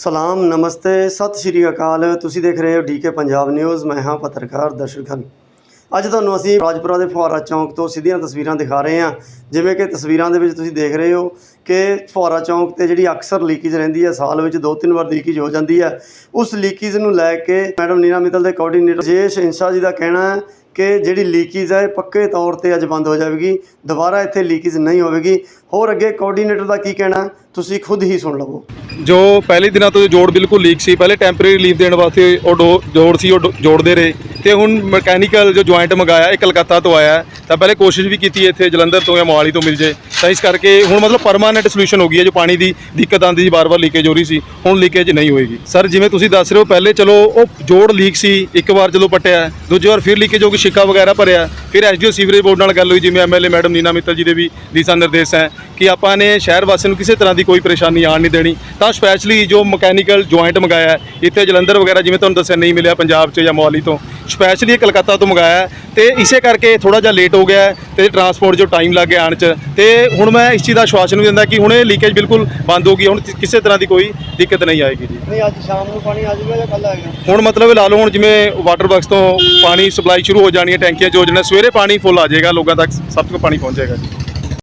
ਸਲਾਮ, ਨਮਸਤੇ, ਸਤਿ ਸ਼੍ਰੀ ਅਕਾਲ। ਤੁਸੀਂ ਦੇਖ ਰਹੇ ਹੋ ਡੀਕੇ ਪੰਜਾਬ ਨਿਊਜ਼। ਮੈਂ ਹਾਂ ਪੱਤਰਕਾਰ ਦਰਸ਼ਨ ਦਰਸ਼ਕਨ ਅੱਜ ਤੁਹਾਨੂੰ ਅਸੀਂ ਰਾਜਪੁਰਾ ਦੇ ਫੁਹਾਰਾ ਚੌਂਕ ਤੋਂ ਸਿੱਧੀਆਂ ਤਸਵੀਰਾਂ ਦਿਖਾ ਰਹੇ ਹਾਂ। ਜਿਵੇਂ ਕਿ ਤਸਵੀਰਾਂ ਦੇ ਵਿੱਚ ਤੁਸੀਂ ਦੇਖ ਰਹੇ ਹੋ ਕਿ ਫੁਹਾਰਾ ਚੌਂਕ ਤੇ ਜਿਹੜੀ ਅਕਸਰ ਲੀਕੇਜ ਰਹਿੰਦੀ ਹੈ, ਸਾਲ ਵਿੱਚ ਦੋ ਤਿੰਨ ਵਾਰ ਲੀਕੇਜ ਹੋ ਜਾਂਦੀ ਹੈ। ਉਸ ਲੀਕੇਜ ਨੂੰ ਲੈ ਕੇ ਮੈਡਮ ਨੀਨਾ ਮਿੱਤਲ ਦੇ ਕੋਆਰਡੀਨੇਟਰ ਜੇਸ਼ ਇੰਸ਼ਾ ਜੀ ਦਾ ਕਹਿਣਾ ਹੈ ਕਿ ਜਿਹੜੀ ਲੀਕੇਜ ਹੈ ਇਹ ਪੱਕੇ ਤੌਰ ਤੇ ਅੱਜ ਬੰਦ ਹੋ ਜਾਵੇਗੀ। ਦੁਬਾਰਾ ਇੱਥੇ ਲੀਕੇਜ ਨਹੀਂ ਹੋਵੇਗੀ। ਹੋਰ ਅੱਗੇ ਕੋਆਰਡੀਨੇਟਰ ਦਾ ਕੀ ਕਹਿਣਾ? ਤੁਸੀਂ ਖੁਦ ਹੀ ਸੁਣ ਲਵੋ। ਜੋ ਪਹਿਲੇ ਦਿਨਾਂ ਤੋਂ ਜੋੜ ਬਿਲਕੁਲ ਲੀਕ ਸੀ, ਪਹਿਲੇ ਟੈਂਪਰੇਰੀ ਰਿਲੀਫ ਦੇਣ ਵਾਸਤੇ ਉਹ ਡੋ- ਜੋੜ ਸੀ, ਉਹ ਜੋੜਦੇ ਰਹੇ। ਤੇ ਹੁਣ ਮਕੈਨੀਕਲ ਜੋ ਜੁਆਇੰਟ ਮੰਗਾਇਆ, ਇਹ ਕਲਕੱਤਾ ਤੋਂ ਆਇਆ ਤਾਂ ਪਹਿਲੇ ਕੋਸ਼ਿਸ਼ ਵੀ ਕੀਤੀ ਇੱਥੇ ਜਲੰਧਰ ਤੋਂ ਜਾਂ ਮੋਹਾਲੀ ਤੋਂ ਮਿਲ ਜੇ। ਤਾਂ ਇਸ ਕਰਕੇ ਹੁਣ ਮਤਲਬ ਪਰਮਾਨੈਂਟ ਸੋਲੂਸ਼ਨ ਹੋ ਗਈ ਹੈ ਜੋ ਪਾਣੀ ਦੀ ਦਿੱਕਤ ਆਉਂਦੀ ਸੀ ਬਾਰ-ਬਾਰ ਲੀਕੇਜ ਹੋ ਰਹੀ ਸੀ, ਹੁਣ ਲੀਕੇਜ ਨਹੀਂ ਹੋਏਗੀ। ਸਰ ਜਿਵੇਂ ਤੁਸੀਂ ਦੱਸ ਰਹੇ ਹੋ, ਪਹਿਲੇ ਚਲੋ ਉਹ ਜੋੜ ਲੀਕ ਸੀ, ਇੱਕ ਵਾਰ ਜਦੋਂ ਪਟਿਆ, ਦੂਜੀ ਵਾਰ ਫਿਰ ਲੀਕੇਜ ਹੋ ਗਈ, ਛਿੱਕਾ ਵਗੈਰਾ ਭਰਿਆ। ਫਿਰ ਐਸਡੀਓ ਸੀਵਰੇਜ ਬੋਰਡ ਨਾਲ ਗੱਲ ਹੋਈ, ਜਿਵੇਂ ਐਮਐਲਏ ਮੈਡਮ ਨੀਨਾ ਮਿੱਤਲ ਜੀ ਦੇ ਵੀ ਦਿਸ਼ਾ ਨਿਰਦੇਸ਼ ਹੈ ਕਿ ਆਪਾਂ ਨੇ ਸ਼ਹਿਰ ਵਾਸੀਆਂ ਨੂੰ ਕਿਸੇ ਤਰ੍ਹਾਂ ਦੀ ਕੋਈ ਪਰੇਸ਼ਾਨੀ ਆਉਣ ਨਹੀਂ ਦੇਣੀ। ਤਾਂ ਸਪੈਸ਼ਲੀ ਜੋ ਮਕੈਨੀਕਲ ਜੁਆਇੰਟ ਮੰਗਾਇਆ, ਇੱਥੇ ਜਲੰਧਰ ਵਗੈਰਾ ਜਿਵੇਂ ਤੁਹਾਨੂੰ ਦੱਸਿਆ ਨਹੀਂ ਮਿਲਿਆ, ਪੰਜਾਬ 'ਚ ਜਾਂ ਮੋਹਾਲੀ ਤੋਂ ਸਪੈਸ਼ਲੀ ਇਹ ਕਲਕੱਤਾ ਤੋਂ ਮੰਗਾਇਆ ਤੇ ਇਸੇ ਕਰਕੇ ਥੋੜਾ ਜਿਹਾ ਲੇਟ ਹੋ ਗਿਆ ਤੇ ਟਰਾਂਸਪੋਰਟ ਜੋ ਟਾਈਮ ਲੱਗ ਗਿਆ ਆਉਣ 'ਚ ਤੇ ਹੁਣ ਮੈਂ ਇਸ ਚੀਜ਼ ਦਾ ਆਸ਼ਵਾਸਨ ਵੀ ਦਿੰਦਾ ਕਿ ਹੁਣ ਇਹ ਲੀਕੇਜ ਬਿਲਕੁਲ ਬੰਦ ਹੋ ਗਈ ਹੁਣ ਕਿਸੇ ਤਰ੍ਹਾਂ ਦੀ ਕੋਈ ਦਿੱਕਤ ਨਹੀਂ ਆਏਗੀ ਜੀ। ਨਹੀਂ ਅੱਜ ਸ਼ਾਮ ਨੂੰ ਪਾਣੀ ਆ ਜਾਊਗਾ ਜਾਂ ਕੱਲ ਆਏਗਾ ਹੁਣ ਮਤਲਬ ਲਾ ਲਓ ਹੁਣ ਜਿਵੇਂ ਵਾਟਰ ਵਰਕਸ ਤੋਂ ਪਾਣੀ ਸਪਲਾਈ ਸ਼ੁਰੂ ਹੋ ਜਾਣੀ ਹੈ ਟੈਂਕੀਆਂ 'ਚ ਹੋ ਜਾਣਾ ਸਵੇਰੇ ਪਾਣੀ ਫੁੱਲ ਆ ਜਾਏਗਾ ਲੋਕਾਂ ਤੱਕ ਸਭ ਤੱਕ ਪਾਣੀ ਪਹੁੰਚ ਜਾਏਗਾ ਜੀ।